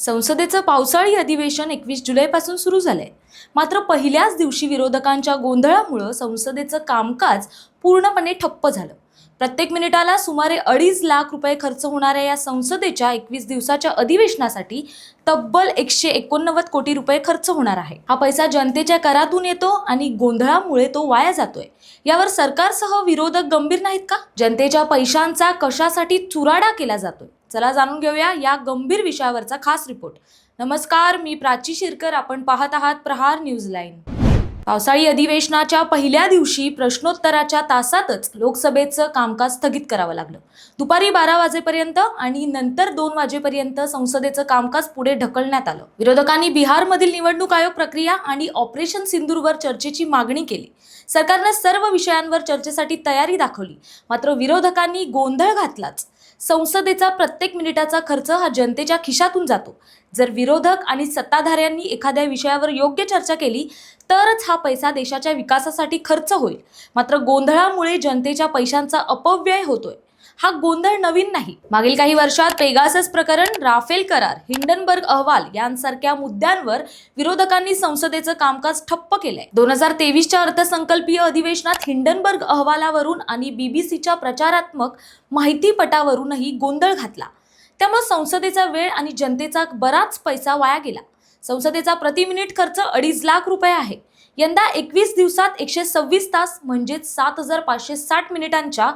संसदेचं पावसाळी अधिवेशन एकवीस जुलैपासून सुरू झालंय. मात्र पहिल्याच दिवशी विरोधकांच्या गोंधळामुळं संसदेचं कामकाज पूर्णपणे ठप्प झालं. प्रत्येक मिनिटाला सुमारे अडीच लाख रुपये खर्च होणाऱ्या या संसदेच्या एकवीस दिवसाच्या अधिवेशनासाठी तब्बल एकशे एकोणनव्वद कोटी रुपये खर्च होणार आहे. हा पैसा जनतेच्या करातून येतो आणि गोंधळामुळे तो वाया जातोय. यावर सरकारसह विरोधक गंभीर नाहीत का? जनतेच्या पैशांचा कशासाठी चुराडा केला जातोय? चला जाणून घेऊया या गंभीर विषयावरचा खास रिपोर्ट. नमस्कार मी प्राची शिरकर. आपण पाहत आहात प्रहार न्यूज लाईन. पावसाळी अधिवेशनाच्या पहिल्या दिवशी प्रश्नोत्तराच्या तासातच लोकसभेचं कामकाज स्थगित करावं लागलं. दुपारी बारा वाजेपर्यंत आणि नंतर दोन वाजेपर्यंत संसदेचं कामकाज पुढे ढकलण्यात आलं. विरोधकांनी बिहारमधील निवडणूक आयोग प्रक्रिया आणि ऑपरेशन सिंदूरवर चर्चेची मागणी केली. सरकारनं सर्व विषयांवर चर्चेसाठी तयारी दाखवली. मात्र विरोधकांनी गोंधळ घातलाच. संसदेचा प्रत्येक मिनिटाचा खर्च हा जनतेच्या खिशातून जातो. जर विरोधक आणि सत्ताधाऱ्यांनी एखाद्या विषयावर योग्य चर्चा केली तरच हा पैसा देशाच्या विकासासाठी खर्च होईल. मात्र गोंधळामुळे जनतेच्या पैशांचा अपव्यय होतोय. हा गोंधळ नवीन नाही. मागील काही वर्षात पेगासस प्रकरण राफेल करार हिंडनबर्ग अहवाल यांसारख्या मुद्द्यांवर विरोधकांनी संसदेचं कामकाज ठप्प केलंय. दोन हजार तेवीसच्या अर्थसंकल्पीय अधिवेशनात हिंडनबर्ग अहवालावरून आणि बीबीसीच्या प्रचारात्मक माहितीपटावरूनही गोंधळ घातला. त्यामुळे संसदेचा वेळ आणि जनतेचा बराच पैसा वाया गेला. संसदेचा प्रति मिनिट खर्च अडीच लाख रुपये आहे. यंदा एकवीस दिवसात एकशे सव्वीस तास म्हणजेच सात हजार पाचशे साठ मिनिटांच्या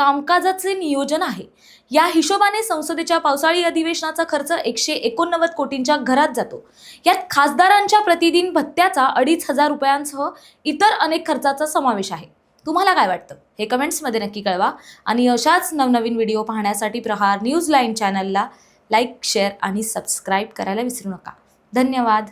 कामकाजाचे नियोजन आहे. या हिशोबाने संसदेच्या पावसाळी अधिवेशनाचा खर्च एकशे एकोणनव्वद कोटींच्या घरात जातो. यात खासदारांच्या प्रतिदिन भत्त्याचा अडीच हजार रुपयांसह इतर अनेक खर्चाचा समावेश आहे. तुम्हाला काय वाटतं? हे कमेंट्समध्ये नक्की कळवा आणि अशाच नवनवीन व्हिडिओ पाहण्यासाठी प्रहार न्यूज लाईन चॅनलला लाईक शेअर आणि सबस्क्राईब करायला विसरू नका. धन्यवाद.